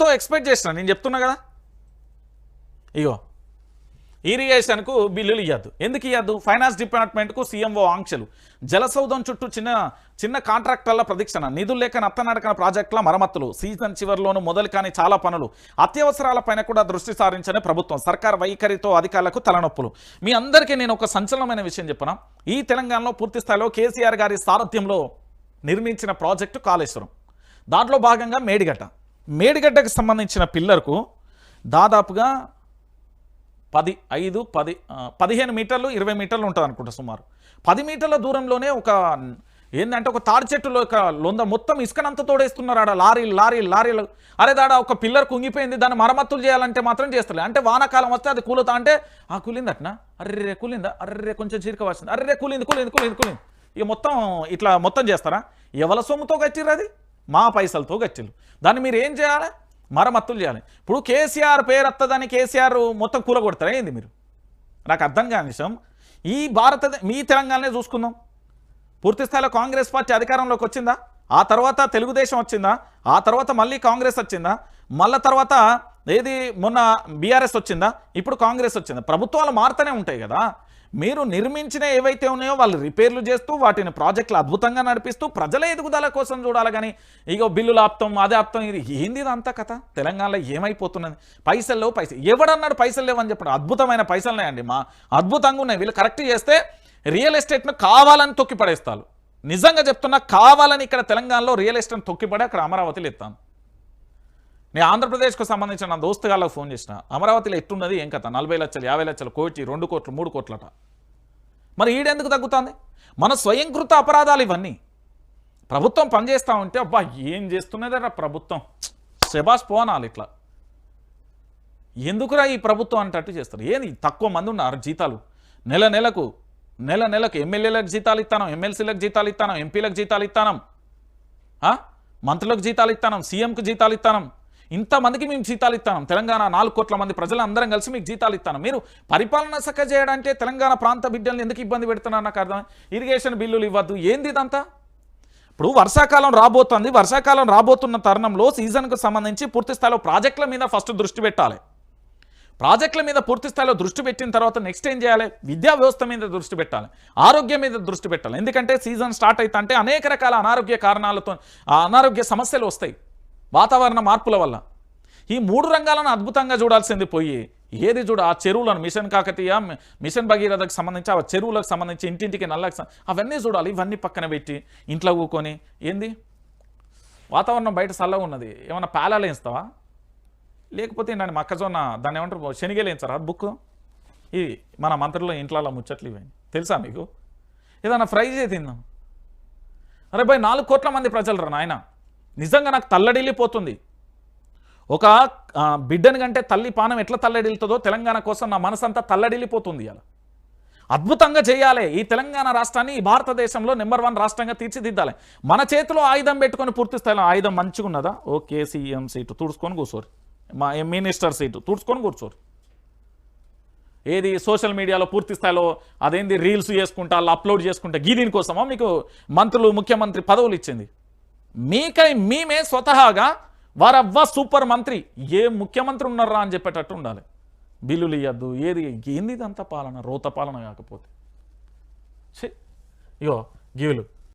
ఎంతో ఎక్స్పెక్ట్ చేసిన నేను చెప్తున్నా కదా? ఇగో ఇరిగేషన్కు బిల్లులు ఇవ్వద్దు ఎందుకు ఇవ్వద్దు ఫైనాన్స్ డిపార్ట్మెంట్కు సీఎంఓ ఆంక్షలు. జలసౌధం చుట్టూ చిన్న చిన్న కాంట్రాక్టర్ల ప్రదక్షిణ నిధులు లేక నత్తనడకన ప్రాజెక్టుల మరమ్మతులు సీజన్ చివరిలోనూ మొదలు కాని చాలా పనులు అత్యవసరాలపైన కూడా దృష్టి సారించని ప్రభుత్వం సర్కార్ వైఖరితో అధికారులకు తలనొప్పులు. మీ అందరికీ నేను ఒక సంచలనమైన విషయం చెప్పిన ఈ తెలంగాణలో పూర్తి స్థాయిలో కేసీఆర్ గారి సారథ్యంలో నిర్మించిన ప్రాజెక్టు కాళేశ్వరం. దాంట్లో భాగంగా మేడిగట్ట మేడిగడ్డకు సంబంధించిన పిల్లర్కు దాదాపుగా పది ఐదు పది పదిహేను మీటర్లు ఇరవై మీటర్లు ఉంటుంది అనుకుంటా సుమారు. పది మీటర్ల దూరంలోనే ఒక ఏంటంటే ఒక తాడి చెట్టులో ఒక లొంద మొత్తం ఇసుకనంత తోడేస్తున్నారు ఆడ. లారీలు లారీలు లారీలు. అరే దాడ ఒక పిల్లర్ కుంగిపోయింది దాన్ని మరమ్మతులు చేయాలంటే మాత్రం చేస్తలే. అంటే వానాకాలం వస్తే అది కూలుతా అంటే ఆ కూలింది అర్రే కూలిందా? అర్రే కొంచెం చీరిక వచ్చింది అర్రే కూలింది కూలింది కూలింది కూలింది. ఇక మొత్తం ఇట్లా మొత్తం చేస్తారా? ఎవల సొమ్ముతో కట్టిర్రు అది? మా పైసలతో కట్టిల్లు దాన్ని మీరు ఏం చేయాలి? మరమత్తులు చేయాలి. ఇప్పుడు కేసీఆర్ పేరు వస్తుందని కేసీఆర్ మొత్తం కూలగొడతారా ఏంది మీరు? నాకు అర్థం కాని విషయం. ఈ భారత మీ తెలంగాణనే చూసుకుందాం. పూర్తి స్థాయిలో కాంగ్రెస్ పార్టీ అధికారంలోకి వచ్చిందా? ఆ తర్వాత తెలుగుదేశం వచ్చిందా? ఆ తర్వాత మళ్ళీ కాంగ్రెస్ వచ్చిందా? మళ్ళా తర్వాత ఏది మొన్న బీఆర్ఎస్ వచ్చిందా? ఇప్పుడు కాంగ్రెస్ వచ్చిందా? ప్రభుత్వాలు మారుతూనే ఉంటాయి కదా. మీరు నిర్మించిన ఏవైతే ఉన్నాయో వాళ్ళు రిపేర్లు చేస్తూ వాటిని ప్రాజెక్టులు అద్భుతంగా నడిపిస్తూ ప్రజల ఎదుగుదల కోసం చూడాలి కానీ ఇగో బిల్లులు ఆప్తం అదే ఆప్తం ఇది ఏంది అంతా కథ? తెలంగాణలో ఏమైపోతున్నది? పైసల్లో పైసలు ఎవడన్నాడు పైసలు లేవని చెప్పడం? అద్భుతమైన పైసలు ఉన్నాయండి మా అద్భుతంగా ఉన్నాయి. వీళ్ళు కరెక్ట్ చేస్తే రియల్ ఎస్టేట్ను కావాలని తొక్కి పడేస్తారు నిజంగా చెప్తున్నా కావాలని ఇక్కడ తెలంగాణలో రియల్ ఎస్టేట్ తొక్కిపడి అక్కడ అమరావతిలో ఎత్తాను. నేను ఆంధ్రప్రదేశ్కు సంబంధించిన నా దోస్తుగాళ్ళకు ఫోన్ చేసిన అమరావతిలో ఎట్టున్నది ఏం కథ? నలభై లక్షలు యాభై లక్షలు కోటి రెండు కోట్లు మూడు కోట్లట. మరి ఈడెందుకు తగ్గుతుంది? మన స్వయంకృత అపరాధాలు ఇవన్నీ. ప్రభుత్వం పనిచేస్తూ ఉంటే అబ్బా ఏం చేస్తున్నదరా ప్రభుత్వం? శబాస్ పోనాలి ఇట్లా. ఎందుకురా ఈ ప్రభుత్వం అంటట్టు చేస్తారు? ఏంది? తక్కువ మంది ఉన్నారు జీతాలు. నెల నెలకు నెల నెలకు ఎమ్మెల్యేలకు జీతాలు ఇస్తాను ఎమ్మెల్సీలకు జీతాలు ఇస్తాను ఎంపీలకు జీతాలు ఇస్తాను. మంత్రులకు జీతాలు ఇస్తాను సీఎంకు జీతాలు ఇస్తాను. ఇంతమందికి మేము జీతాలు ఇస్తాం. తెలంగాణ నాలుగు కోట్ల మంది ప్రజలందరం కలిసి మీకు జీతాలు ఇస్తాను మీరు పరిపాలన సక్క చేయడంటే తెలంగాణ ప్రాంత బిడ్డల్ని ఎందుకు ఇబ్బంది పెడుతున్నారు నాకు అర్థం ఇరిగేషన్ బిల్లులు ఇవ్వద్దు. ఏంది ఇదంతా? ఇప్పుడు వర్షాకాలం రాబోతోంది. వర్షాకాలం రాబోతున్న తరుణంలో సీజన్కు సంబంధించి పూర్తి స్థాయిలో ప్రాజెక్టుల మీద ఫస్ట్ దృష్టి పెట్టాలి. ప్రాజెక్టుల మీద పూర్తి స్థాయిలో దృష్టి పెట్టిన తర్వాత నెక్స్ట్ ఏం చేయాలి? విద్యా వ్యవస్థ మీద దృష్టి పెట్టాలి. ఆరోగ్యం మీద దృష్టి పెట్టాలి. ఎందుకంటే సీజన్ స్టార్ట్ అవుతా అంటే అనేక రకాల అనారోగ్య కారణాలతో అనారోగ్య సమస్యలు వస్తాయి. వాతావరణ మార్పుల వల్ల. ఈ మూడు రంగాలను అద్భుతంగా చూడాల్సింది పోయి ఏది చూడ ఆ చెరువులను మిషన్ కాకతీయ మిషన్ భగీరథకు సంబంధించి ఆ చెరువులకు సంబంధించి ఇంటింటికి నల్లకి అవన్నీ చూడాలి ఇవన్నీ పక్కన పెట్టి ఇంట్లో ఊకొని ఏంది? వాతావరణం బయట చల్లగా ఉన్నది ఏమన్నా పేలాలు వేస్తావా లేకపోతే నన్ను మక్కజొన్న దాన్ని ఏమంటారు శనిగలు వేయించారు? బుక్ ఇవి మన మంత్రుల ఇంట్లో ముచ్చట్లు ఇవి. తెలుసా మీకు? ఏదన్నా ఫ్రై చేసి తిందాం అరే బాయ్ నాలుగు కోట్ల మంది ప్రజలు రా నాయనా. నిజంగా నాకు తల్లడిల్లిపోతుంది. ఒక బిడ్డని కంటే తల్లి పానం ఎట్లా తల్లడిల్లుతుందో తెలంగాణ కోసం నా మనసంతా తల్లడిల్లిపోతుంది అలా అద్భుతంగా చేయాలి. ఈ తెలంగాణ రాష్ట్రాన్ని ఈ భారతదేశంలో నెంబర్ వన్ రాష్ట్రంగా తీర్చిదిద్దాలి. మన చేతిలో ఆయుధం పెట్టుకొని పూర్తి స్థాయిలో ఆయుధం మంచిగా ఉన్నదా ఓకే సీఎం సీటు తుడుచుకొని కూర్చోరు. మా మినిస్టర్ సీటు తుడుచుకొని కూర్చోరు. ఏది సోషల్ మీడియాలో పూర్తి స్థాయిలో అదేంది రీల్స్ చేసుకుంటా అలా అప్లోడ్ చేసుకుంటా గీ దీనికోసమా మీకు మంత్రులు ముఖ్యమంత్రి పదవులు ఇచ్చింది? మీకై మేమే స్వతహాగా వారవ్వ సూపర్ మంత్రి. ఏ ముఖ్యమంత్రి ఉన్నారా అని చెప్పేటట్టు ఉండాలి. బిల్లులు ఇవ్వద్దు ఏది ఏంది ఇదంతా పాలన? రోత పాలన కాకపోతే. ఇగో గీవులు.